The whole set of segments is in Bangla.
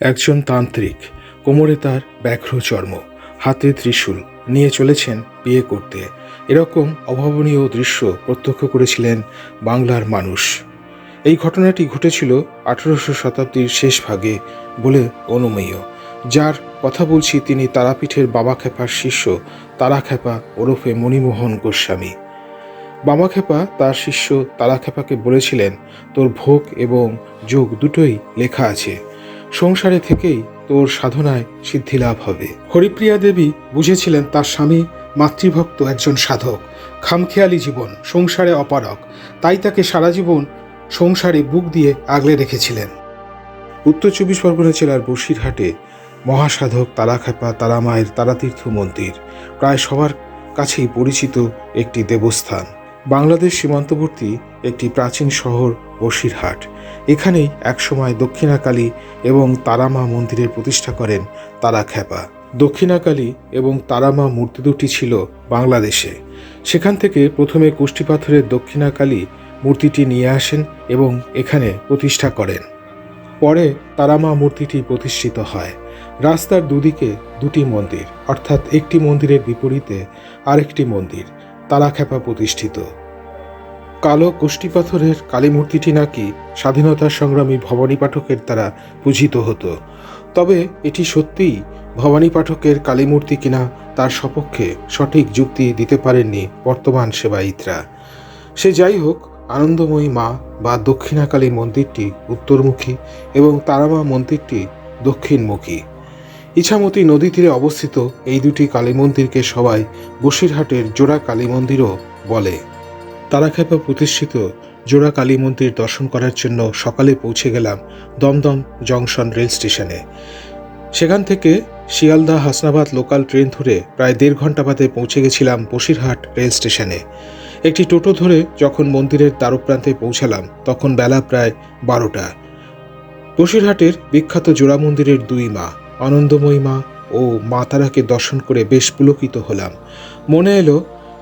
একজন তান্ত্রিক। কোমরে তার ব্যাঘ্র চর্ম, হাতে ত্রিশূল। নিয়ে চলেছেন বিয়ে করতে। এরকম অভাবনীয় দৃশ্য প্রত্যক্ষ করেছিলেন বাংলার মানুষ। এই ঘটনাটি ঘটেছিল আঠারোশো শতাব্দীর শেষ ভাগে বলে অনুমেয়। যার কথা বলছি তিনি তারাপীঠের বাবা খেপার শিষ্য তারাখ্যাপা ওরফে মণিমোহন গোস্বামী। বামাখ্যাপা তার শিষ্য তারাখ্যাপাকে বলেছিলেন, তোর ভোগ এবং যোগ দুটোই লেখা আছে। সংসারে থেকেই তোর সাধনায় সিদ্ধি লাভ হবে। হরিপ্রিয়া দেবী বুঝেছিলেন তার স্বামী মাতৃভক্ত একজন সাধক, খামখেয়ালি জীবন, সংসারে অপারক তাই তাকে সারা জীবন সংসারে বুক দিয়ে আগলে রেখেছিলেন। উত্তর চব্বিশ পরগনা জেলার বসিরহাটে মহাসাধক তারাখ্যাপা তারামায়ের তারাতীর্থ মন্দির, প্রায় সবার কাছেই পরিচিত একটি দেবস্থান। বাংলাদেশ সীমান্তবর্তী একটি প্রাচীন শহর বসিরহাট। এখানেই একসময় দক্ষিণাকালী এবং তারামা মন্দিরের প্রতিষ্ঠা করেন তারা তারাখ্যাপা দক্ষিণাকালী এবং তারামা মূর্তি দুটি ছিল বাংলাদেশে। সেখান থেকে প্রথমে কুষ্টিপাথরের দক্ষিণাকালী মূর্তিটি নিয়ে আসেন এবং এখানে প্রতিষ্ঠা করেন। পরে তারামা মূর্তিটি প্রতিষ্ঠিত হয়। রাস্তার দুদিকে দুটি মন্দির, অর্থাৎ একটি মন্দিরের বিপরীতে আরেকটি মন্দির তারাখ্যাপা প্রতিষ্ঠিত। কালো কুষ্টিপাথরের কালী মূর্তিটি নাকি স্বাধীনতা সংগ্রামী ভবানী পাঠকের দ্বারা পূজিত হতো। তবে এটি সত্যিই ভবানী পাঠকের কালী মূর্তি কিনা তার সপক্ষে সঠিক যুক্তি দিতে পারেননি বর্তমান সেবায়িতরা। সে যাই হোক আনন্দময়ী মা বা দক্ষিণাকালী মন্দিরটি উত্তরমুখী এবং তারামা মন্দিরটি দক্ষিণমুখী। ইছামতি নদী তীরে অবস্থিত এই দুটি কালী মন্দিরকে সবাই বসিরহাটের জোড়া কালী মন্দিরও বলে। তারাখ্যাপা প্রতিষ্ঠিত জোড়া কালী মন্দির দর্শন করার জন্য সকালে পৌঁছে গেলাম দমদম জংশন রেল স্টেশনে। সেখান থেকে শিয়ালদা হাসনাবাদ লোকাল ট্রেন ধরে প্রায় দেড় ঘণ্টা বাদে পৌঁছে গেছিলাম বসিরহাট রেল স্টেশনে। একটি টোটো ধরে যখন মন্দিরের দ্বারপ্রান্তে পৌঁছালাম, তখন বেলা প্রায় বারোটা। বসিরহাটের বিখ্যাত জোড়া মন্দিরের দুই মা, আনন্দময়ী মা ও মা তারাকে দর্শন করে বেশ পুলকিত হলাম। মনে এলো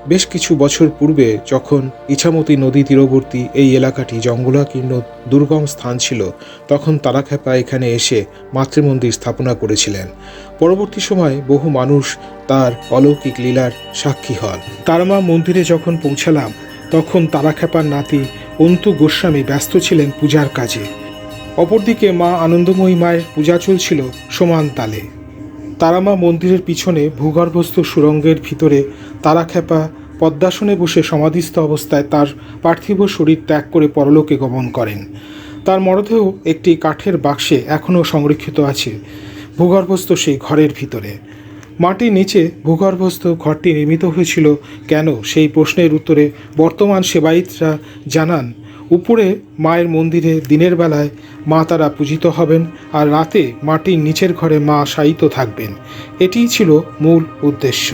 বেশ কিছু বছর পূর্বে যখন ইছামতি নদী তীরবর্তী এই এলাকাটি জঙ্গলাকীর্ণ দুর্গম স্থান ছিল, তখন তারাখ্যাপা এখানে এসে মাতৃমন্দির স্থাপনা করেছিলেন। পরবর্তী সময় বহু মানুষ তার অলৌকিক লীলার সাক্ষী হন। তারামা মন্দিরে যখন পৌঁছালাম, তখন তারাখ্যাপার নাতি অন্তু গোস্বামী ব্যস্ত ছিলেন পূজার কাজে। অপরদিকে মা আনন্দময়ী মায়ের পূজা চলছিল সমান তালে। তারামা মন্দিরের পিছনে ভূগর্ভস্থ সুরঙ্গের ভিতরে তারাখ্যাপা পদ্মাসনে বসে সমাধিস্থ অবস্থায় তার পার্থিব শরীর ত্যাগ করে পরলোকে গমন করেন। তার মরদেহ একটি কাঠের বাক্সে এখনও সংরক্ষিত আছে, ভূগর্ভস্থ সেই ঘরের ভিতরে। মাটির নিচে ভূগর্ভস্থ ঘরটি নির্মিত হয়েছিল কেন? সেই প্রশ্নের উত্তরে বর্তমান সেবায়িতরা জানান উপরে মায়ের মন্দিরে দিনের বেলায় মা তারা পূজিত হবেন আর রাতে মাটির নিচের ঘরে মা শায়িত থাকবেন। এটিই ছিল মূল উদ্দেশ্য।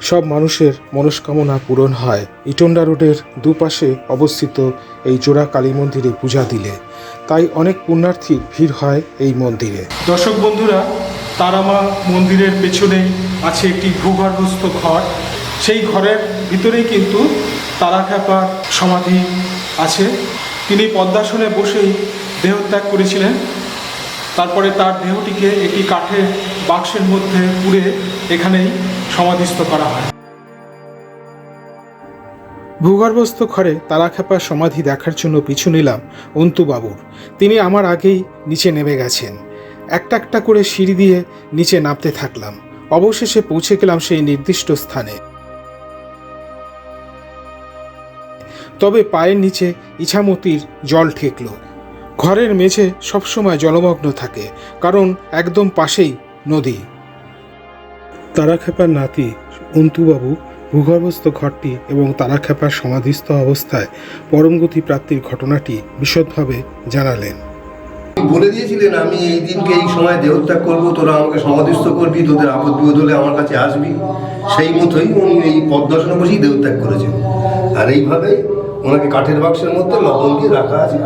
সব মানুষের মনস্কামনা পূরণ হয়। ইটন্ডা রোডের দুপাশে অবস্থিত এই জোড়া কালী মন্দিরে পূজা দিলে। তাই অনেক পুণ্যার্থীর ভিড় হয় এই মন্দিরে। দর্শক বন্ধুরা, তারামা মন্দিরের পেছনে আছে একটি ভূগর্ভস্থ ঘর। সেই ঘরের ভিতরেই কিন্তু তারাখ্যাপার সমাধি আছে। তিনি পদ্মাসনে বসেই দেহত্যাগ করেছিলেন। তারপরে তার দেহটিকে একটি কাঠের বাক্সের মধ্যে পুড়ে এখানেই সমাধিস্থ করা হয়। ভূগর্ভস্থ ঘরে তারাখ্যাপার সমাধি দেখার জন্য পিছু নিলাম অন্তুবাবুর। তিনি আমার আগেই নিচে নেমে গেছেন। একটা একটা করে সিঁড়ি দিয়ে নিচে নামতে থাকলাম। অবশেষে পৌঁছে গেলাম সেই নির্দিষ্ট স্থানে। তবে পায়ের নিচে ইছামতির জল ঠেকল। ঘরের মেঝে সবসময় জলমগ্ন থাকে, কারণ একদম পাশেই নদী। তারাখ্যাপার নাতি অন্তুবাবু ভূগর্ভস্থ ঘরটি এবং তারাখ্যাপার সমাধিস্থ অবস্থায় পরমগতি প্রাপ্তির ঘটনাটি বিশদভাবে জানালেন। বলে দিয়েছিলেন, আমি এই দিনকে এই সময় দেহত্যাগ করব, তোরা আমাকে সমাধিস্থ করবি, তোদের আপদ বিপদ হলে আমার কাছে আসবি। সেই মতোই উনি এই পদ্মাসনে বসেই দেহত্যাগ করেছেন। আর এইভাবে ওনাকে কাঠের বাক্সের মধ্যে লবণ দিয়ে রাখা আছে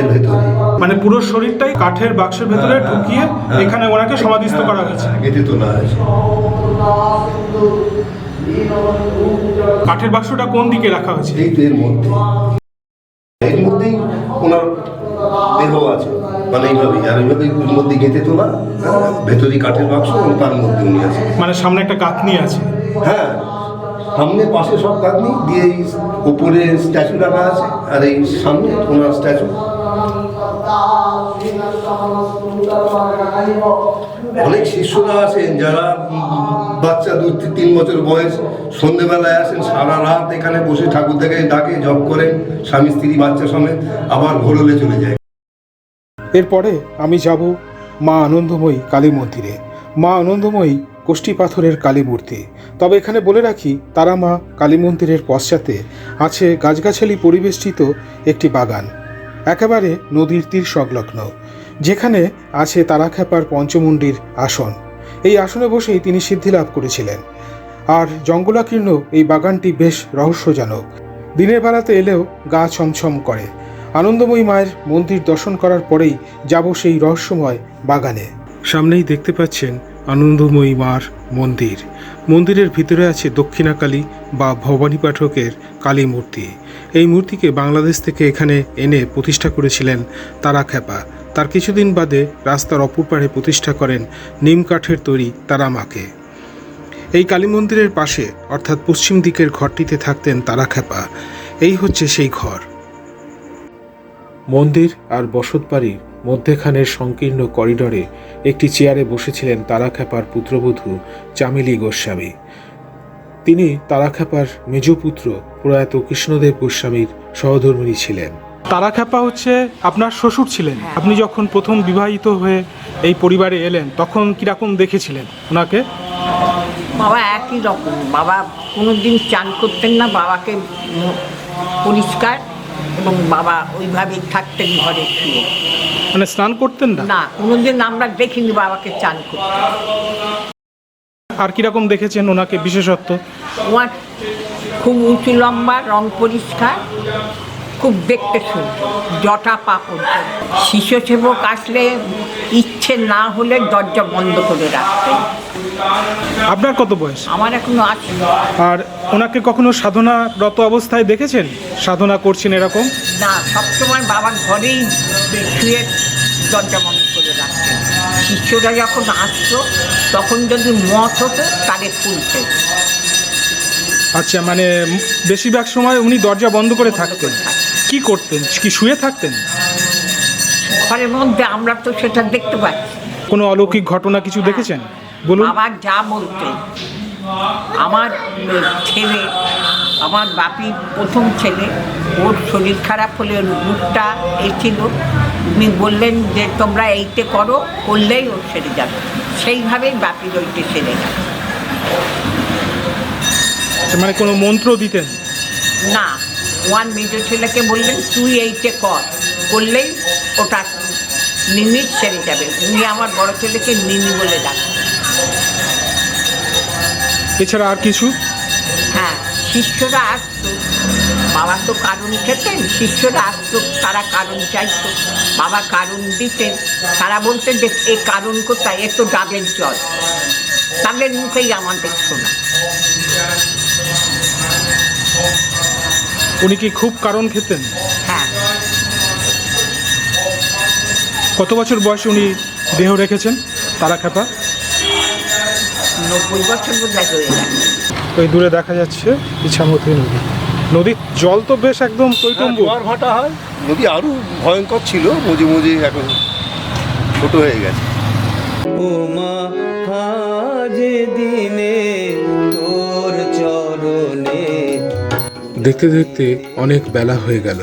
এর ভেতরে। মানে পুরো শরীরটাই কাঠের বাক্সের ভেতরে ঢুকিয়ে এখানে ওনাকে সমাধিস্থ করা হয়েছে। গেঁথে তোলা আছে কাঠের বাক্সটা কোন দিকে রাখা হয়েছে? এই তো এর মধ্যে। এর মধ্যেই ওনার দেহ আছে। মানে এইভাবে আর এইভাবে ওর মধ্যে গেঁথে তোলা হ্যাঁ, ভেতরে কাঠের বাক্স তার মধ্যে উনি আছে মানে সামনে একটা গাঁথনি আছে। হ্যাঁ সামনে পাশে সব কাঁদনি দিয়ে এই উপরে স্ট্যাচু রাখা আছে, আর এই সামনে ওনার স্ট্যাচু। অনেক শিষ্যরা আছেন যারা বাচ্চা দু, তিন বছর বয়স, সন্ধেবেলায় আসেন, সারা রাত এখানে বসে ঠাকুর থেকে ডাকে, জপ করেন, স্বামী, স্ত্রী, বাচ্চা সমেত আবার ভোরলে চলে যায়। এরপরে আমি যাব মা আনন্দময়ী কালী মন্দিরে। মা আনন্দময়ী কোষ্ঠী পাথরের কালী মূর্তি। তবে এখানে বলে রাখি, তারা মা কালী মন্দিরের পশ্চাতে আছে গাছগাছালি পরিবেষ্টিত একটি বাগান, একেবারে নদীর তীর সংলগ্ন, যেখানে আছে তারাখ্যাপার পঞ্চমুণ্ডির আসন। এই আসনে বসেই তিনি সিদ্ধি লাভ করেছিলেন। আর জঙ্গলাকীর্ণ এই বাগানটি বেশ রহস্যজনক। দিনের বেলাতে এলেও গা ছমছম করে। আনন্দময়ী মায়ের মন্দির দর্শন করার পরেই যাব সেই রহস্যময় বাগানে। সামনেই দেখতে পাচ্ছেন আনন্দময়ী মার মন্দির। মন্দিরের ভিতরে আছে দক্ষিণাকালী বা ভবানী পাঠকের কালী মূর্তি। এই মূর্তিকে বাংলাদেশ থেকে এখানে এনে প্রতিষ্ঠা করেছিলেন তারা খ্যাপা। তার কিছুদিন বাদে রাস্তার অপর পাড়ে প্রতিষ্ঠা করেন নিম কাঠের তৈরি তারা মাকে। এই কালী মন্দিরের পাশে, অর্থাৎ পশ্চিম দিকের ঘরটিতে থাকতেন তারাখ্যাপা এই হচ্ছে সেই ঘর। মন্দির আর বসত বাড়ির মধ্যেখানের সংকীর্ণ করিডরে একটি চেয়ারে বসেছিলেন তারাখ্যাপার পুত্রবধূ চামেলি গোস্বামী। তিনি তারাখ্যাপার মেজপুত্র প্রয়াত কৃষ্ণদেব গোস্বামীর সহধর্মিনী ছিলেন। তারাখ্যাপা হচ্ছে আপনার শ্বশুর ছিলেন। আপনি যখন প্রথম বিবাহিত হয়ে এই পরিবারে এলেন তখন কীরকম দেখেছিলেন ওনাকে? বাবা একই রকম। বাবা কোনোদিন চান করতেন না বাবাকে পরিষ্কার এবং বাবা ওইভাবেই থাকতেন ঘরে শুয়ে মানে স্নান করতেন না? না কোনোদিন আমরা দেখিনি বাবাকে চান করতে। আর কীরকম দেখেছেন ওনাকে বিশেষত্ব? ওনার খুব উঁচু লম্বা রং পরিষ্কার খুব দেখতে সুন্দর জটা পাপড়। শিশু সেবক আসলে ইচ্ছে না হলে দরজা বন্ধ করে রাখতেন আপনার কত বয়স? আমার এখনও আছে আর ওনাকে কখনো সাধনারত অবস্থায় দেখেছেন? সাধনা করছেন এরকম? না সবসময় বাবার ঘরেই শুয়ে দরজা বন্ধ করে রাখতেন শিষ্যরা যখন আসতো তখন যদি মত হতো তাদের খুলতে আচ্ছা মানে বেশিরভাগ সময় উনি দরজা বন্ধ করে থাকতেন। কি করতেন? কি শুয়ে থাকতেন? ঘরের মধ্যে আমরা তো সেটা দেখতে পাচ্ছি কোনো অলৌকিক ঘটনা কিছু দেখেছেন? বলুন। বাবা যা বলতে আমার ছেলে আমার বাপি প্রথম ছেলে ওর শরীর খারাপ হলে ওর মুখটা এই উনি বললেন যে তোমরা এইতে করো করলেই ওর সেরে যাবে। সেইভাবেই বাপির ওইতে সেরে যাবে মানে কোনো মন্ত্র দিতেন? না ওয়ান মেজর ছেলেকে বললেন? তুই এইটে কর। করলেই ওটা নিমিট সেরে যাবে। উনি আমার বড় ছেলেকে নিমি বলে ডাক। এছাড়া আর কিছু? হ্যাঁ শিষ্যরা আসতো। বাবা তো কারণ খেতেন শিষ্যরা আসতো তারা কারণ চাইতো। বাবা কারণ দিতেন। তারা বলতেন যে এই কারণ কোথায়? এ তো ডাবের জল। তাদের মুখেই আমাদের শোনা। উনি কি খুব কারণ খেতেন? হ্যাঁ। কত বছর বয়সে উনি দেহ রেখেছেন? তারা খেপা? নব্বই বছর হয়ে ওই দূরে দেখা যাচ্ছে ইছামতি নদী। নদীর জল তো বেশ একদম টৈটম্বুর জোয়ার ভাটা হয়। নদী আরও ভয়ঙ্কর ছিল মুজে মুজে এখন ছোট হয়ে গেছে। ও মা আজ দিনে দেখতে দেখতে অনেক বেলা হয়ে গেল।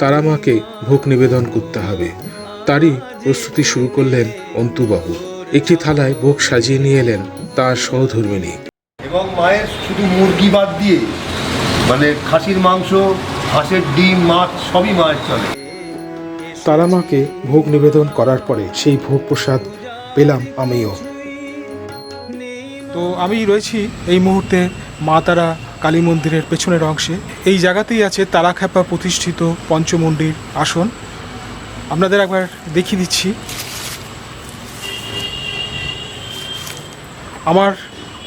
তারা মাকে ভোগ নিবেদন করতে হবে। তারই প্রস্তুতি শুরু করলেন অন্তুবাবু। একটি থালায় ভোগ সাজিয়ে নিয়ে এলেন তার সহধর্মিণী এবং মায়ের শুধু মুরগি বাদ দিয়ে মানে খাসির মাংস হাঁসের ডিম মাছ সবই মায়ের চলে। তারা মাকে ভোগ নিবেদন করার পরে সেই ভোগ প্রসাদ পেলাম আমিও। তো আমি রয়েছি এই মুহূর্তে মা তারা কালী মন্দিরের পেছনের অংশে। এই জায়গাতেই আছে তারাখ্যাপা প্রতিষ্ঠিত পঞ্চমন্ডির আসন। আপনাদের একবার দেখিয়ে দিচ্ছি। আমার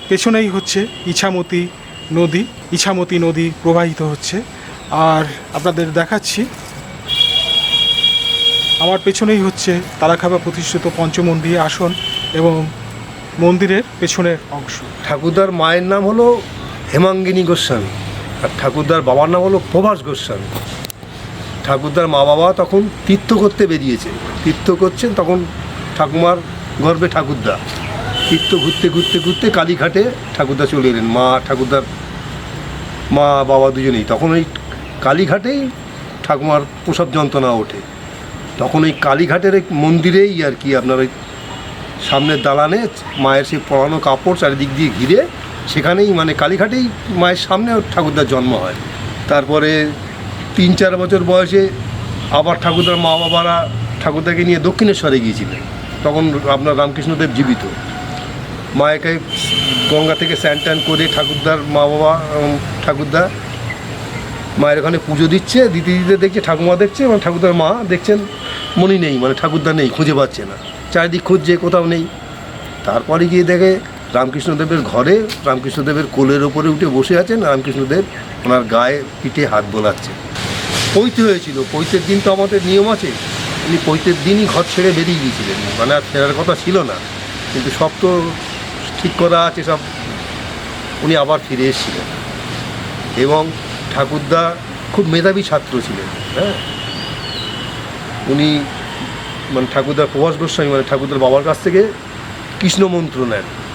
পেছনেই হচ্ছে ইছামতি নদী। ইছামতি নদী প্রবাহিত হচ্ছে। আর আপনাদের দেখাচ্ছি। আমার পেছনেই হচ্ছে তারাখাপা প্রতিষ্ঠিত পঞ্চমন্দির আসন এবং মন্দিরের পেছনের অংশ। ঠাকুরদার মায়ের নাম হলো হেমাঙ্গিনী গোস্বামী। আর ঠাকুরদার বাবার নাম হলো প্রভাস গোস্বামী। ঠাকুরদার মা বাবা তখন তীর্থ করতে বেরিয়েছে। তীর্থ করছেন তখন ঠাকুমার গর্বে ঠাকুরদা। তীর্থ ঘুরতে ঘুরতে ঘুরতে কালীঘাটে ঠাকুরদা চলে এলেন। মা, ঠাকুরদার মা, বাবা দুজনেই। তখন ওই কালীঘাটেই ঠাকুমার প্রসব যন্ত্রণা ওঠে। তখন ওই কালীঘাটের এক মন্দিরেই আর কি আপনার ওই সামনের দালানে মায়ের সেই পরানো কাপড় চারিদিক দিয়ে ঘিরে সেখানেই মানে কালীঘাটেই মায়ের সামনে ঠাকুরদার জন্ম হয়। তারপরে তিন চার বছর বয়সে আবার ঠাকুরদার মা বাবারা ঠাকুরদাকে নিয়ে দক্ষিণেশ্বরে গিয়েছিলেন। তখন আপনার রামকৃষ্ণদেব জীবিত। মায়েকে গঙ্গা থেকে স্যান ট্যান করে ঠাকুরদার মা বাবা ঠাকুরদা মায়ের ওখানে পুজো দিচ্ছে, দিতে দিতে দেখছে, ঠাকুমা দেখছে এবং ঠাকুরদার মা দেখছেন, মনি নেই মানে ঠাকুরদা নেই, খুঁজে পাচ্ছে না। চারিদিক খুঁজছে, কোথাও নেই। তারপরে গিয়ে দেখে রামকৃষ্ণদেবের ঘরে, রামকৃষ্ণদেবের কোলের ওপরে উঠে বসে আছেন, রামকৃষ্ণদেব ওনার গায়ে পিঠে হাত বোলাচ্ছে পৈতে হয়েছিল, পৈতের দিন তো আমাদের নিয়ম আছে। উনি পৈতের দিনই ঘর ছেড়ে বেরিয়ে গিয়েছিলেন। মানে আর ফেরার কথা ছিল না। কিন্তু সব তো ঠিক করা আছে, সব উনি আবার ফিরে এসেছিলেন। এবং ঠাকুরদা খুব মেধাবী ছাত্র ছিলেন হ্যাঁ? উনি মানে ঠাকুরদার প্রভাস গোস্বামী মানে ঠাকুরদার বাবার কাছ থেকে কৃষ্ণ মন্ত্র নেন।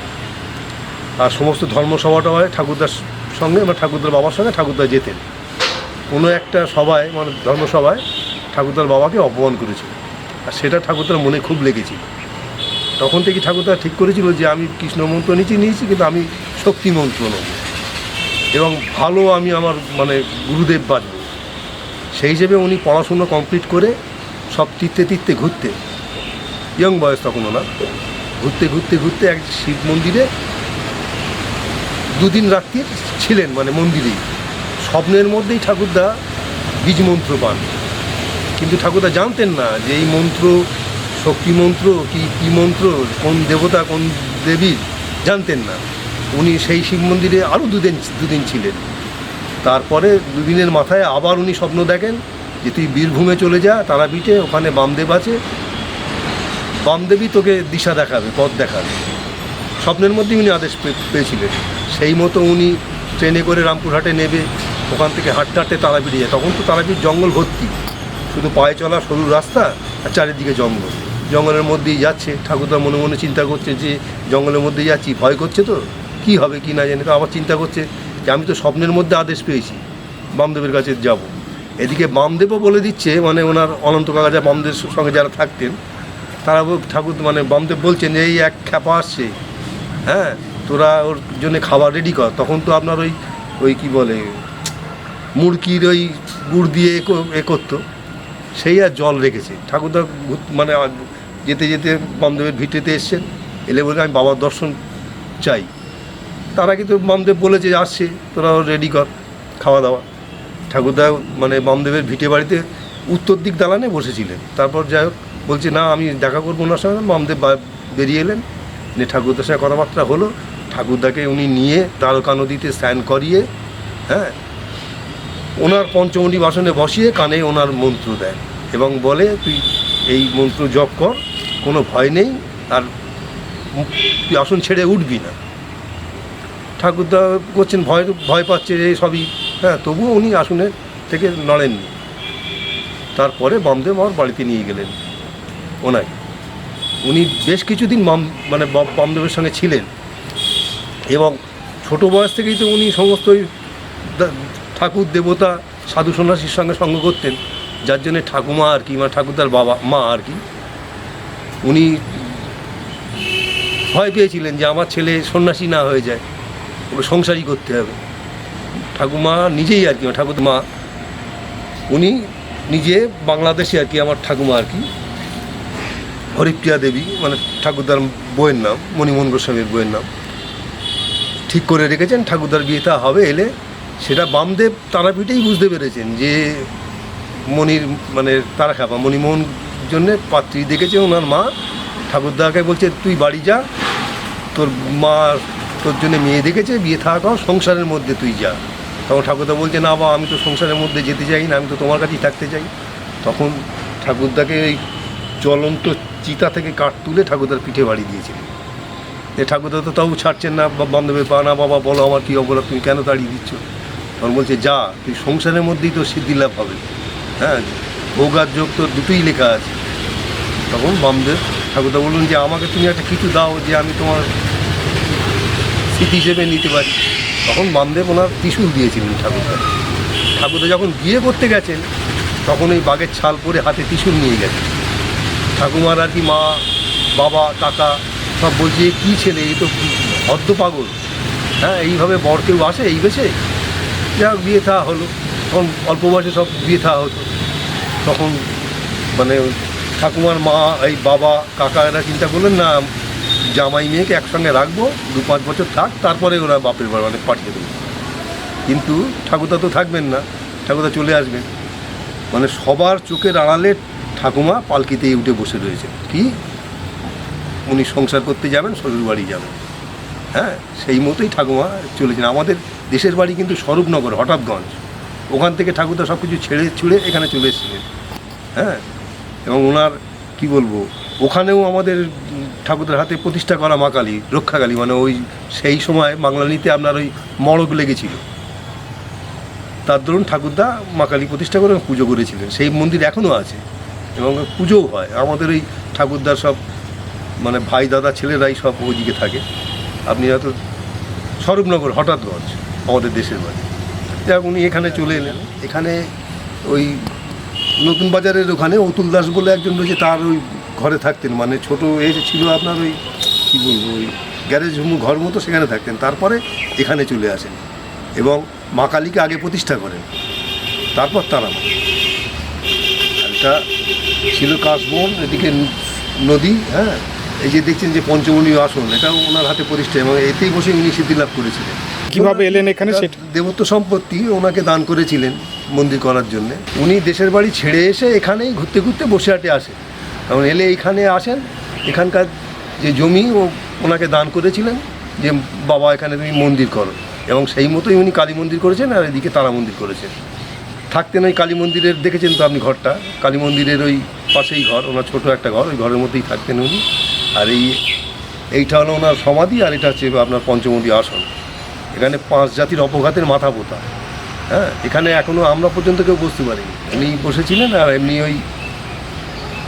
আর সমস্ত ধর্মসভাটা হয় ঠাকুরদার সঙ্গে মানে ঠাকুরদার বাবার সঙ্গে, ঠাকুরদা যেতেন। কোনো একটা সভায় মানে ধর্মসভায় ঠাকুরদার বাবাকে অপমান করেছিল। আর সেটা ঠাকুরদার মনে খুব লেগেছিল। তখন থেকে ঠাকুরদা ঠিক করেছিল যে, আমি কৃষ্ণ মন্ত্র নিচে নিয়েছি, কিন্তু আমি শক্তি মন্ত্র নেব। এবং ভালো আমি আমার মানে গুরুদেব বাজব সেই হিসেবে উনি পড়াশুনো কমপ্লিট করে সব তীর্থে তীর্থে ঘুরতে, ইয়ং বয়স তখন ওনার, ঘুরতে ঘুরতে ঘুরতে এক শিব মন্দিরে দুদিন রাত্রি ছিলেন মানে মন্দিরেই স্বপ্নের মধ্যেই ঠাকুরদা বীজ মন্ত্র পান। কিন্তু ঠাকুরদা জানতেন না যে এই মন্ত্র, শক্তি মন্ত্র কি কী মন্ত্র, কোন দেবতা, কোন দেবীর জানতেন না। উনি সেই শিব মন্দিরে আরও দুদিন দুদিন ছিলেন। তারপরে দুদিনের মাথায় আবার উনি স্বপ্ন দেখেন যে তুই বীরভূমে চলে যা, তারাপীঠে, ওখানে বামদেব আছে। বামদেবী তোকে দিশা দেখাবে, পথ দেখাবে। স্বপ্নের মধ্যেই উনি আদেশ পেয়েছিলেন। সেই মতো উনি ট্রেনে করে রামপুরহাটে নেবে, ওখান থেকে হাঁটতে হাঁটতে তারাপীঠে যায়। তখন তো তারাপীঠ জঙ্গল ভর্তি। শুধু পায়ে চলা সরু রাস্তা আর চারিদিকে জঙ্গল। জঙ্গলের মধ্যেই যাচ্ছে। ঠাকুরদা মনে মনে চিন্তা করছে যে জঙ্গলের মধ্যে যাচ্ছি। ভয় করছে তো? কি হবে, কি না জানে তো আবার চিন্তা করছে যে আমি তো স্বপ্নের মধ্যে আদেশ পেয়েছি, বামদেবের কাছে যাব। এদিকে বামদেবও বলে দিচ্ছে মানে ওনার অনন্ত কাকা বামদেবের সঙ্গে যারা থাকতেন, তারা ঠাকুর মানে বামদেব বলছেন, এই এক খ্যাপা আসছে। হ্যাঁ? তোরা ওর জন্য খাবার রেডি কর। তখন তো আপনার ওই ওই কি বলে, মুরগির ওই গুড় দিয়ে এ করতো। সেই আর জল রেখেছে। ঠাকুরদা মানে যেতে যেতে বামদেবের ভিটেতে এসছেন। এলে বলে, আমি বাবার দর্শন চাই। তারা কিন্তু বামদেব বলেছে, আসছে তোরা রেডি কর খাওয়া দাওয়া ঠাকুরদা মানে বামদেবের ভিটে বাড়িতে উত্তর দিক দালানে বসেছিলেন। তারপর যাই হোক, বলছে, না, আমি দেখা করব ওনার সঙ্গে। বামদেব বেরিয়ে এলেন। নিয়ে ঠাকুরদার সঙ্গে কথাবার্তা হলো। ঠাকুরদাকে উনি নিয়ে তারকা নদীতে স্নান করিয়ে হ্যাঁ ওনার পঞ্চমণি বাসনে বসিয়ে কানে ওনার মন্ত্র দেয় এবং বলে, তুই এই মন্ত্র জপ কর, কোনো ভয় নেই, আর তুই আসন ছেড়ে উঠবি না। ঠাকুরদা করছেন ভয় ভয় পাচ্ছে এই সবই। হ্যাঁ তবুও উনি আসনে থেকে নড়েননি। তারপরে বামদেব আমার বাড়িতে নিয়ে গেলেন, ওনাকে। উনি বেশ কিছুদিন বাম মানে বাম- বামদেবের সঙ্গে ছিলেন। এবং ছোট বয়স থেকেই তো উনি সমস্ত ঠাকুর, দেবতা, সাধু সন্ন্যাসীর সঙ্গে সঙ্গ করতেন। যার জন্যে ঠাকুমা আর কি মানে ঠাকুরদার বাবা, মা আর কি, উনি ভয় পেয়েছিলেন যে আমার ছেলে সন্ন্যাসী না হয়ে যায়, ওকে সংসারই করতে হবে। ঠাকুমা নিজেই আর কি, ঠাকুর মা, উনি নিজে বাংলাদেশে আর কি, আমার ঠাকুমা আর কি, হরিপ্রিয়া দেবী মানে ঠাকুরদার বইয়ের নাম, মণিমোহন গোস্বামীর বইয়ের নাম। ঠিক করে রেখেছেন, ঠাকুরদার বিয়েটা হবে এলে সেটা বামদেব তারাপীঠেই বুঝতে পেরেছেন যে মণির মানে তারা খাপা মণিমোহন জন্যে পাত্রী দেখেছে ওনার মা। ঠাকুরদাকে বলছে, তুই বাড়ি যা, তোর মা তোর জন্য মেয়ে দেখেছে, বিয়ে থাকা সংসারের মধ্যে তুই যা। তখন ঠাকুরদা বলছে, না বা আমি তো সংসারের মধ্যে যেতে চাই না, আমি তো তোমার কাছেই থাকতে চাই। তখন ঠাকুরদাকে এই জ্বলন্ত চিতা থেকে কাঠ তুলে ঠাকুরদার পিঠে বাড়ি দিয়েছিলেন। যে ঠাকুরদা তো তাও ছাড়ছেন না, বা- বান্ধবের পা না, বাবা বলো আমার কী অপরাধ তুমি কেন তাড়িয়ে দিচ্ছ? তখন বলছে, যা, তুই সংসারের মধ্যেই তো সিদ্ধি লাভ হবে। হ্যাঁ ভোগ আর যোগ তো দুটোই লেখা আছে। তখন বামদেব ঠাকুরদা বললেন যে, আমাকে তুমি একটা কিছু দাও যে আমি তোমার স্মৃতি হিসেবে নিতে পারি। তখন বামদেব ওনার ত্রিশূল দিয়েছিলেন ঠাকুরদা। ঠাকুরদা যখন বিয়ে করতে গেছেন, তখন ওই বাঘের ছাল পরে হাতে ত্রিশূল নিয়ে গেছেন। ঠাকুমার আর কি মা, বাবা, কাকা সব বলছে, "এ কী ছেলে? এই তো হদ্দ পাগল। হ্যাঁ এইভাবে বর কেউ আসে এই বেশে? যাক, বিয়ে থা হলো। তখন অল্প বয়সে সব বিয়ে থা হতো। তখন মানে ঠাকুমার মা, এই বাবা, কাকা এরা চিন্তা করলেন, না, জামাই মেয়েকে একসঙ্গে রাখব, দু পাঁচ বছর থাক, তারপরে ওরা বাপের বাড়ি মানে পাঠিয়ে দেবে। কিন্তু ঠাকুরদা তো থাকবেন না, ঠাকুরদা চলে আসবেন। মানে সবার চোখের আড়ালে ঠাকুমা পালকিতেই উঠে বসে রয়েছে। কি? উনি সংসার করতে যাবেন শ্বশুর বাড়ি যাবেন। হ্যাঁ সেই মতোই ঠাকুমা চলেছেন। আমাদের দেশের বাড়ি কিন্তু স্বরূপনগর, হঠাৎগঞ্জ। ওখান থেকে ঠাকুরদা সব কিছু ছেড়ে ছুড়ে এখানে চলে এসেছিলেন। হ্যাঁ এবং ওনার, কি বলব, ওখানেও আমাদের ঠাকুরদার হাতে প্রতিষ্ঠা করা মা কালী রক্ষাকালী মানে ওই সেই সময় বাংলানিতে আপনার ওই মড়ক লেগেছিল। তার দরুন ঠাকুরদা মা কালী প্রতিষ্ঠা করে পুজো করেছিলেন। সেই মন্দির এখনও আছে এবং পুজোও হয়। আমাদের ওই ঠাকুরদার সব মানে ভাই, দাদা, ছেলেরাই সব ওইদিকে থাকে। আপনি হয়তো স্বরূপনগর, হঠাৎগঞ্জ, আমাদের দেশের বাড়ি। যাক, উনি এখানে চলে এলেন। এখানে ওই নতুন বাজারের ওখানে অতুল দাস বলে একজন রয়েছে, তার ওই ঘরে থাকতেন। মানে ছোট এজ ছিল আপনার ওই, কী বলব, ওই গ্যারেজ ঘর মতো সেখানে থাকতেন। তারপরে এখানে চলে আসেন এবং মা কালীকে আগে প্রতিষ্ঠা করেন। তারপর তারা এটা ছিল কাশবন, এদিকে নদী হ্যাঁ? এই যে দেখছেন যে পঞ্চমণি আসন এটাও ওনার হাতে প্রতিষ্ঠা এবং এতেই বসে উনি সিদ্ধি লাভ করেছিলেন। কীভাবে এলেন এখানে সেটা? দেবত্ব সম্পত্তি ওনাকে দান করেছিলেন মন্দির করার জন্য। উনি দেশের বাড়ি ছেড়ে এসে এখানেই ঘুরতে ঘুরতে বসে হাটে আসেন। এবং এলে এখানে আসেন এখানকার যে জমি ও ওনাকে দান করেছিলেন যে বাবা এখানে তুমি মন্দির করো। এবং সেই মতোই উনি কালী মন্দির করেছেন আর এদিকে তারা মন্দির করেছেন। থাকতেন ওই কালী মন্দিরের দেখেছেন তো আপনি ঘরটা? কালী মন্দিরের ওই পাশেই ঘর ওনার ছোট একটা ঘর ওই ঘরের মধ্যেই থাকতেন উনি। আর এই এইটা হলো ওনার সমাধি আর এটা হচ্ছে আপনার পঞ্চমন্দি আসন। এখানে পাঁচ জাতির অপঘাতের মাথা পোতা। হ্যাঁ এখানে এখনও আমরা পর্যন্ত কেউ বসতে পারিনি। উনি বসেছিলেন আর এমনি ওই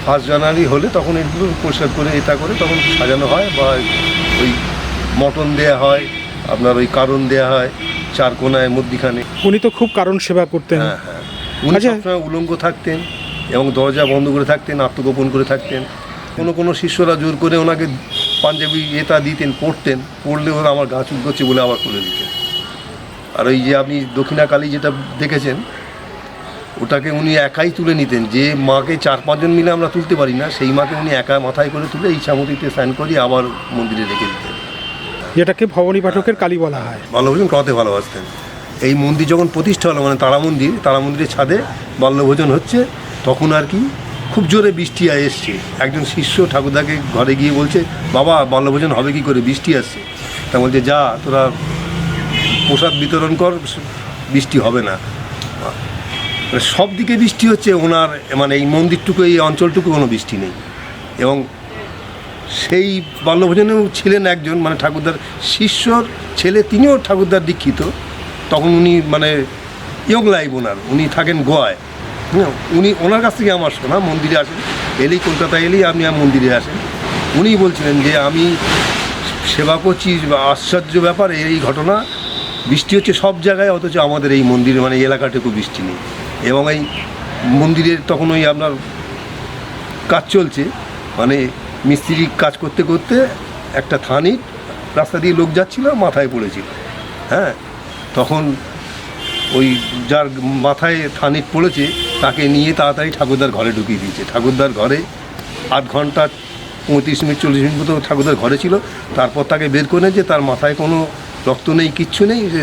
ফার্স্ট জানুয়ারি হলে তখন এগুলো পরিষ্কার করে এটা করে তখন সাজানো হয় বা ওই মটন দেয়া হয় আপনার ওই কারণ দেয়া হয় চার কোনায় মধ্যিখানে। উনি তো খুব কারণ সেবা করতেন। হ্যাঁ হ্যাঁ। উনি আচ্ছা। সবসময় উলঙ্গ থাকতেন এবং দরজা বন্ধ করে থাকতেন আত্মগোপন করে থাকতেন। কোনো কোনো শিষ্যরা জোর করে ওনাকে পাঞ্জাবি এটা দিতেন পড়তেন পড়লে ওরা আমার গা চুল করছে বলে আবার খুলে দিতেন। আর ওই যে আপনি দক্ষিণা কালী যেটা দেখেছেন ওটাকে উনি একাই তুলে নিতেন। যে মাকে চার পাঁচজন মিলে আমরা তুলতে পারি না সেই মাকে উনি একা মাথায় করে তুলে ইচ্ছামতিতে স্নান করিয়ে আবার মন্দিরে রেখে দিতেন। যেটাকে ভবানী পাঠকের কালী বলা হয়। বাল্যভোজন করাতে ভালোবাসতেন। এই মন্দির যখন প্রতিষ্ঠা হলো মানে তারা মন্দির তারা মন্দিরের ছাদে বাল্যভোজন হচ্ছে তখন আর কি খুব জোরে বৃষ্টি এসছে একজন শিষ্য ঠাকুরদাকে ঘরে গিয়ে বলছে, বাবা, বাল্যভোজন হবে কি করে? বৃষ্টি আসছে। তা বলছে, যা, তোরা প্রসাদ বিতরণ কর, বৃষ্টি হবে না। মানে সব দিকে বৃষ্টি হচ্ছে, ওনার মানে এই মন্দিরটুকু, এই অঞ্চলটুকু কোনো বৃষ্টি নেই। এবং সেই বাল্যভোজনেও ছিলেন একজন মানে ঠাকুরদার শিষ্যর ছেলে, তিনিও ঠাকুরদার দীক্ষিত। তখন উনি মানে ইয়ং লাইফ ওনার, উনি থাকেন গোয়ায়। হ্যাঁ উনি ওনার কাছ থেকে আমার শোনা মন্দিরে আসেন। এলেই কলকাতা এলেই আপনি মন্দিরে আসেন। উনি বলছিলেন যে, আমি সেবা করছি, বা আশ্চর্য ব্যাপার, এই ঘটনা। বৃষ্টি হচ্ছে সব জায়গায়, অথচ আমাদের এই মন্দিরে মানে এলাকাটুকু বৃষ্টি নেই। এবং এই মন্দিরের তখন ওই আপনার কাজ চলছে। মানে মিস্ত্রি কাজ করতে করতে একটা থানি রাস্তা দিয়ে লোক যাচ্ছিল, মাথায় পড়েছিল। হ্যাঁ তখন ওই যার মাথায় থানিট পড়েছে তাকে নিয়ে তাড়াতাড়ি ঠাকুরদার ঘরে ঢুকিয়ে দিয়েছে। ঠাকুরদার ঘরে আধ ঘণ্টা, পঁয়ত্রিশ মিনিট, চল্লিশ মিনিট মতো ঠাকুরদার ঘরে ছিল। তারপর তাকে বের করে যে তার মাথায় কোনো রক্ত নেই, কিচ্ছু নেই যে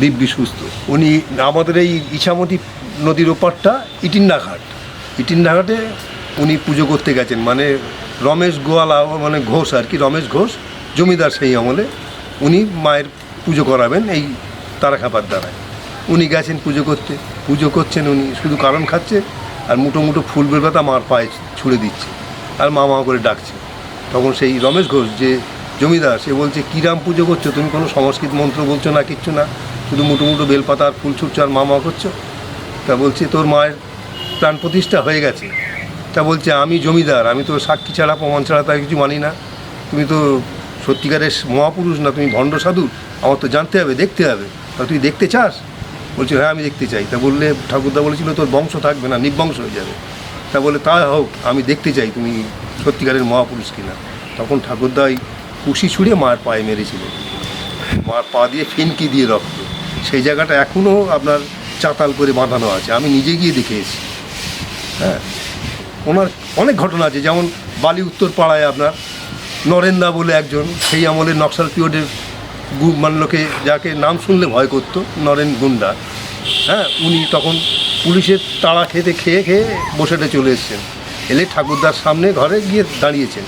দিব্যি সুস্থ। উনি আমাদের এই ইছামতি নদীর ওপারটা ইটিন্ডা ঘাট ইটিন্ডা ঘাটে উনি পুজো করতে গেছেন। মানে রমেশ গোয়ালা মানে ঘোষ আর কি, রমেশ ঘোষ, জমিদার সেই আমলে উনি মায়ের পুজো করাবেন এই তারাখাপার দ্বারায়। উনি গেছেন পুজো করতে। পুজো করছেন উনি, শুধু কারণ খাচ্ছে আর মুটো মুটো ফুল বেলপাতা মার পায়ে ছুঁড়ে দিচ্ছে আর মা মা করে ডাকছে। তখন সেই রমেশ ঘোষ যে জমিদার, সে বলছে, কিরাম পুজো করছ? তুমি কোনো সংস্কৃত মন্ত্র বলছো না, কিচ্ছু না। শুধু মুটো মুটো বেলপাতা আর ফুল ছুটছো আর মা মা করছ? তা বলছে, তোর মায়ের প্রাণ প্রতিষ্ঠা হয়ে গেছে। তা বলছে, আমি জমিদার, আমি তো সাক্ষী ছাড়া, প্রমাণ ছাড়া তার কিছু মানি না। তুমি তো সত্যিকারের মহাপুরুষ না, তুমি ভণ্ড সাধু। আমার তো জানতে হবে, দেখতে হবে। তা তুই দেখতে চাস? বলছে হ্যাঁ আমি দেখতে চাই। তা বললে, ঠাকুরদা বলেছিল, তোর বংশ থাকবে না নির্বংশ হয়ে যাবে। তা বলে, তা হোক, আমি দেখতে চাই তুমি সত্যিকারের মহাপুরুষ কিনা। তখন ঠাকুরদাই কুশি ছুঁড়ে মার পায়ে মেরেছিল। মার পা দিয়ে ফিনকি দিয়ে রক্ত। সেই জায়গাটা এখনও আপনার চাতাল করে বাঁধানো আছে। আমি নিজে গিয়ে দেখে এসেছি। হ্যাঁ? ওনার অনেক ঘটনা আছে। যেমন বালি উত্তর পাড়ায় আপনার নরেন্দা বলে একজন, সেই আমলের নকশাল পিরিয়ডের গু মানে লোকে যাকে নাম শুনলে ভয় করতো নরেন গুন্ডা। হ্যাঁ উনি তখন পুলিশের তাড়া খেতে খেয়ে খেয়ে বসেটে চলে এসছেন। এলে ঠাকুরদার সামনে ঘরে গিয়ে দাঁড়িয়েছেন।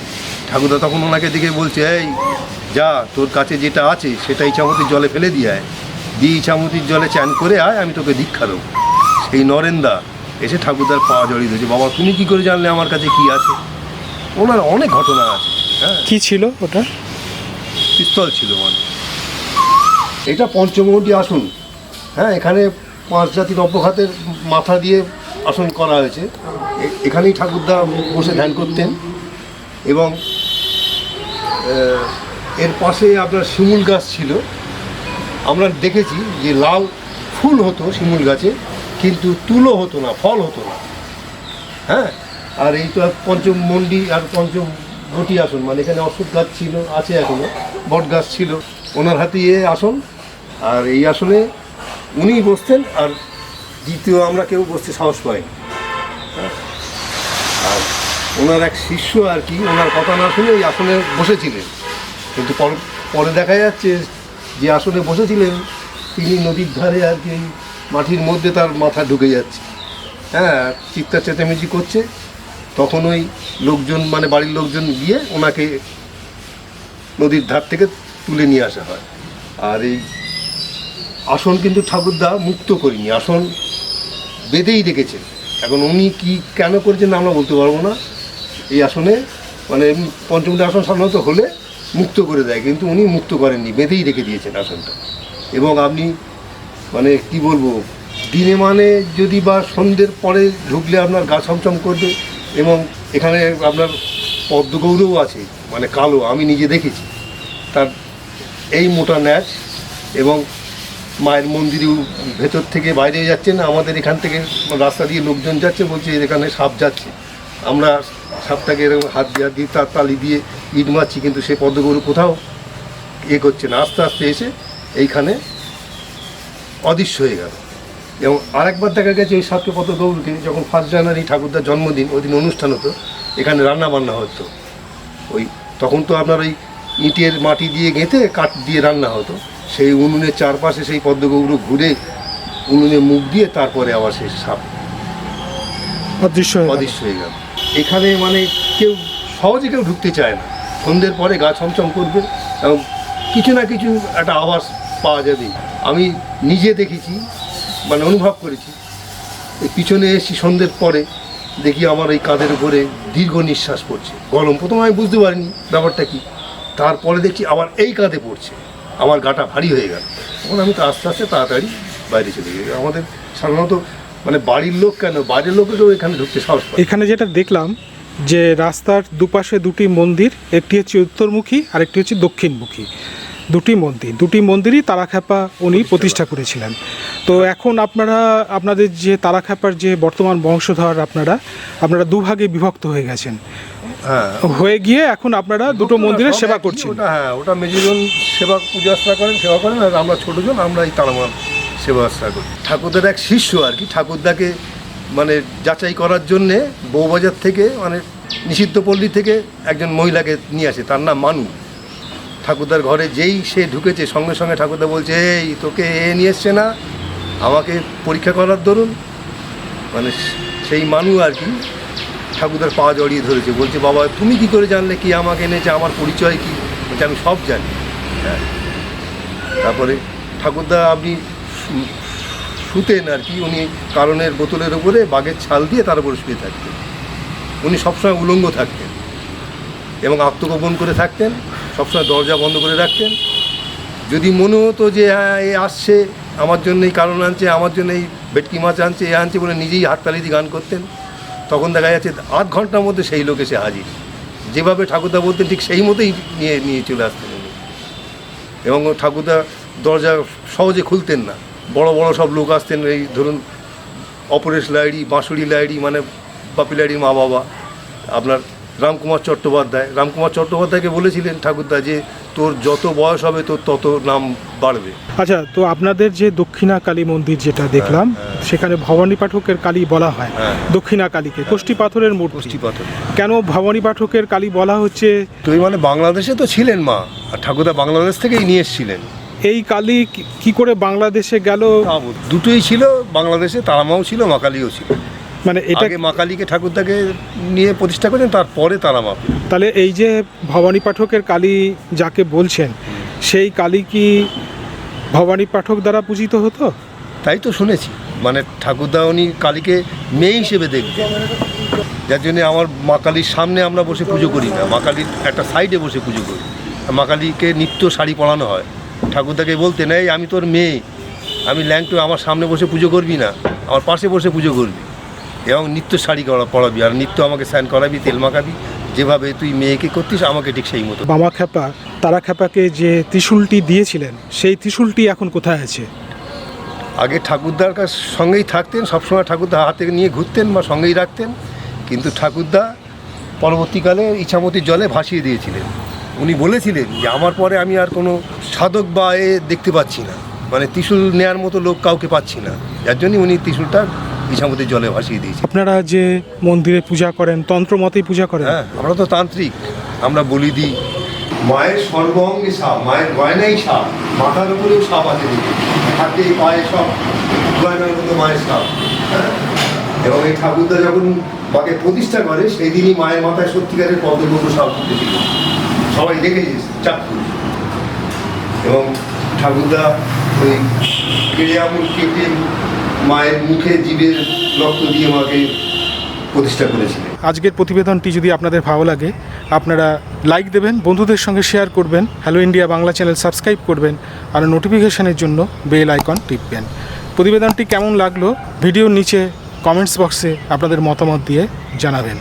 ঠাকুরদা তখন ওনাকে দেখে বলছে এই যা তোর কাছে যেটা আছে সেটা ইছামতির জলে ফেলে দিয়ে আয়। দিয়ে ইছামতির জলে চান করে আয় আমি তোকে দীক্ষা দেবো। সেই নরেন্দা এসে ঠাকুরদার পা জড়িয়ে দিয়েছে বাবা তুমি কি করে জানলে আমার কাছে কি আছে? ওনার অনেক ঘটনা আছে হ্যাঁ। কী ছিল ওটা পিস্তল ছিল মানে এটা পঞ্চমহটি আসন। হ্যাঁ এখানে পাঁচ জাতির অপঘাতের মাথা দিয়ে আসন করা হয়েছে। এখানেই ঠাকুরদা বসে ধ্যান করতেন এবং এর পাশে আপনার শিমুল গাছ ছিল। আমরা দেখেছি যে লাল ফুল হতো শিমুল গাছে, কিন্তু তুলো হতো না, ফল হতো না। হ্যাঁ আর এই তো পঞ্চম মন্ডি আর পঞ্চম ঘটি আসন মানে এখানে অশোক গাছ ছিল, আছে এখনও, বট গাছ ছিল। ওনার হাতে এ আসন আর এই আসনে উনিই বসতেন আর দ্বিতীয় আমরা কেউ বসতে সাহস পাই আর ওনার এক শিষ্য আর কি, ওনার কথা না শুনে এই আসনে বসেছিলেন। কিন্তু পর- দেখা যাচ্ছে যে আসনে বসেছিলেন, তিনি নদীর ধারে আর কি, মাটির মধ্যে তার মাথা ঢুকে যাচ্ছে। হ্যাঁ চিত্তা চেঁচামেচি করছে। তখন ওই লোকজন মানে বাড়ির লোকজন গিয়ে ওনাকে নদীর ধার থেকে তুলে নিয়ে আসা হয়। আর এই আসন কিন্তু ঠাকুরদা মুক্ত করিনি, আসন বেঁধেই রেখেছেন এখন উনি কি কেন করেছেন আমরা বলতে পারব না। এই আসনে মানে এমনি পঞ্চমী আসন সাধারণত হলে মুক্ত করে দেয়, কিন্তু উনি মুক্ত করেননি, বেঁধেই রেখে দিয়েছেন আসনটা। এবং আপনি মানে কি বলব, দিনে মানে যদি বা সন্ধ্যের পরে ঢুকলে আপনার গা ছমছম করবে এবং এখানে আপনার পদ্মগৌরও আছে মানে কালো, আমি নিজে দেখেছি। তার এই মোটা ন্যাচ এবং মায়ের মন্দিরেও ভেতর থেকে বাইরে যাচ্ছেন আমাদের এখান থেকে রাস্তা দিয়ে লোকজন যাচ্ছে, বলছে এখানে সাপ যাচ্ছে। আমরা সাপটাকে এরকম হাত দিয়ে দিয়ে তার তালি দিয়ে ইট মারছি, কিন্তু সে পদ্মগৌরু কোথাও এ করছে না। আস্তে আস্তে এসে এইখানে অদৃশ্য হয়ে গেল। এবং আরেকবার দেখা গেছে ওই সাতকে পদ গৌরকে যখন ফার্স্ট জানুয়ারি ঠাকুরদার জন্মদিন ওই দিন অনুষ্ঠান হতো, এখানে রান্না বান্না হতো। ওই তখন তো আপনার ওই ইটের মাটি দিয়ে গেঁথে, কাঠ দিয়ে রান্না হতো। সেই উনুনের চারপাশে সেই পদ্মগৌর ঘুরে উনুনে মুখ দিয়ে তারপরে আবার সেই সাপ অদৃশ্য। অদৃশ্য হয়ে গেল। এখানে মানে কেউ সহজে কেউ ঢুকতে চায় না। সন্ধ্যের পরে গা ছমছম করবে এবং কিছু না কিছু একটা আওয়াজ পাওয়া যাবে। আমি নিজে দেখেছি মানে অনুভব করেছি। এই পিছনে এসেছি সন্ধ্যের পরে দেখি আমার এই কাঁধের উপরে দীর্ঘ নিঃশ্বাস পড়ছে। গরম। প্রথমে আমি বুঝতে পারিনি ব্যাপারটা কি। তারপরে দেখি আবার এই কাঁধে পড়ছে। আমার গাটা ভারী হয়ে গেল। তখন আমি তো আস্তে আস্তে তাড়াতাড়ি বাইরে চলে গেছি আমাদের সাধারণত মানে বাড়ির লোক কেন? বাইরের লোকেরও এখানে ঢুকতে সাহস এখানে যেটা দেখলাম যে রাস্তার দুপাশে দুটি মন্দির একটি হচ্ছে উত্তরমুখী আর একটি হচ্ছে দক্ষিণমুখী। দুটি মন্দির দুটি মন্দিরই তারাখ্যাপা উনি প্রতিষ্ঠা করেছিলেন। তো এখন আপনারা আপনাদের যে তারাখ্যাপার যে বর্তমান বংশধর আপনারা আপনারা দুভাগে বিভক্ত হয়ে গেছেন। হ্যাঁ। হয়ে গিয়ে এখন আপনারা দুটো মন্দিরের সেবা করছেন। ওটা হ্যাঁ ওটা মেজিজন সেবা পূজা আশ্রা করেন সেবা করেন আর আমরা ছোটজন আমরা এই তারামার সেবা আশ্রা করি। ঠাকুরদের এক শিষ্য আর কি ঠাকুরদাকে মানে যাচাই করার জন্যে বউবাজার থেকে মানে নিষিদ্ধ পল্লী থেকে একজন মহিলাকে নিয়ে আসে তার নাম মানু। ঠাকুরদার ঘরে যেই সে ঢুকেছে সঙ্গে সঙ্গে ঠাকুরদা বলছে এই তোকে এ নিয়ে এসছে না? আমাকে পরীক্ষা করার দরুন? মানে সেই মানু আর কি ঠাকুরদার পা জড়িয়ে ধরেছে। বলছে, বাবা, তুমি কি করে জানলে কি আমাকে এনেছে? আমার পরিচয় কি? বলছে, আমি সব জানি। হ্যাঁ। তারপরে ঠাকুরদা আপনি শুতেন আর কি, উনি কারণের বোতলের উপরে বাঘের ছাল দিয়ে তার উপরে শুয়ে থাকতেন। উনি সবসময় উলঙ্গ থাকতেন এবং আত্মগোপন করে থাকতেন, সবসময় দরজা বন্ধ করে রাখতেন। যদি মনে হতো যে হ্যাঁ এ আসছে, আমার জন্য এই কারণ আনছে, আমার জন্য এই ভেটকি মাছ আনছে, এ আনছে বলে নিজেই হাততালি দিয়ে গান করতেন। তখন দেখা যাচ্ছে আধ ঘণ্টার মধ্যে সেই লোক এসে হাজির। যেভাবে ঠাকুরদা বলতেন ঠিক সেই মতোই নিয়ে নিয়ে চলে আসতেন উনি। এবং ঠাকুরদা দরজা সহজে খুলতেন না। বড় বড় সব লোক আসতেন, এই ধরুন অপরেশ লাইড়ি বাঁশুড়ি লাইড়ি মানে বাপি লাইড়ির মা বাবা আপনার রামকুমার চট্টোপাধ্যায়। রামকুমার চট্টোপাধ্যায়কে বলেছিলেন ঠাকুরদা যে তোর যত বয়স হবে তোর তত নাম বাড়বে। আচ্ছা তো আপনাদের যে দক্ষিণা কালী মন্দির যেটা দেখলাম সেখানে ভবানী পাঠকের কালী বলা হয়। হ্যাঁ। দক্ষিণা কালীকে কোষ্ঠী পাথরের মূর্তি। পুষ্টি পাথর। কেন ভবানী পাঠকের কালী বলা হচ্ছে? তুই মানে বাংলাদেশে তো ছিলেন মা আর ঠাকুরদা বাংলাদেশ থেকেই নিয়ে এসেছিলেন। এই কালী কি- করে বাংলাদেশে গেল? দুটোই ছিল বাংলাদেশে তারামাও ছিল মাকালিও ছিল। মানে এটা আগে মাকালিকে ঠাকুরদাকে নিয়ে প্রতিষ্ঠা করেন তারপরে তারা মা তাহলে এই যে ভবানী পাঠকের কালী যাকে বলছেন সেই কালী কি ভবানী পাঠক দ্বারা পূজিত হতো? তাই তো শুনেছি। মানে ঠাকুরদা উনি কালীকে মেয়ে হিসেবে দেখবেন যার জন্য আমার মা কালীর সামনে আমরা বসে পুজো করি না। মা কালীর একটা সাইডে বসে পুজো করি। মা কালীকে নিত্য শাড়ি পরানো হয়। ঠাকুরদাকে বলতে নেই আমি তোর মেয়ে। আমি ল্যাংটো আমার সামনে বসে পুজো করবি না। আমার পাশে বসে পুজো করবি। এবং নিত্য শাড়ি করা পড়াবি আর নিত্য আমাকে স্নান করাবি তেল মাখাবি যেভাবে তুই মেয়েকে করতিস আমাকে ঠিক সেই মতো। বামা খ্যাপা তারা খ্যাপাকে যে ত্রিশূলটি দিয়েছিলেন সেই ত্রিশূলটি এখন কোথায় আছে? আগে ঠাকুরদার কাছ সঙ্গেই থাকতেন সবসময় ঠাকুরদা হাতে নিয়ে ঘুরতেন বা সঙ্গেই রাখতেন কিন্তু ঠাকুরদা পরবর্তীকালে ইছামতির জলে ভাসিয়ে দিয়েছিলেন। উনি বলেছিলেন যে আমার পরে আমি আর কোনো সাধক বা এ দেখতে পাচ্ছি না। মানে ত্রিশূল নেয়ার মতো লোক কাউকে পাচ্ছি না। যার জন্যই উনি ত্রিশূলটা ইছামতির জলে ভাসিয়ে দিয়েছেন। আপনারা যে মন্দিরে পূজা করেন তন্ত্র মতেই পূজা করেন? হ্যাঁ আমরা তো তান্ত্রিক। আমরা বলি দিই মায়ের সর্বঙ্গে সাপ মায়ের গয়নাই সাপ মাথার উপরেও সাপ আছে হাতে পায়ে সব গয়নার মতো মায়ের সাপ। হ্যাঁ? এবং এই ঠাকুরদা যখন মাকে প্রতিষ্ঠা করে সেই দিনই মায়ের মাথায় সত্যিকারের পদ্মগ্রহ সাপ উঠেছিল সবাই দেখেছে চাক্ষু এবং ঠাকুরদা ওই মায়ের মুখে জীবের রক্ত দিয়ে মাকে প্রতিষ্ঠা করেছিলেন। আজকের প্রতিবেদনটি যদি আপনাদের ভালো লাগে, আপনারা লাইক দেবেন, বন্ধুদের সঙ্গে শেয়ার করবেন hello India Bangla channel subscribe করবেন, আর নোটিফিকেশনের জন্য বেল আইকন টিপবেন। প্রতিবেদনটি কেমন লাগল, ভিডিওর নিচে কমেন্টস বক্সে আপনাদের মতামত দিয়ে জানাবেন।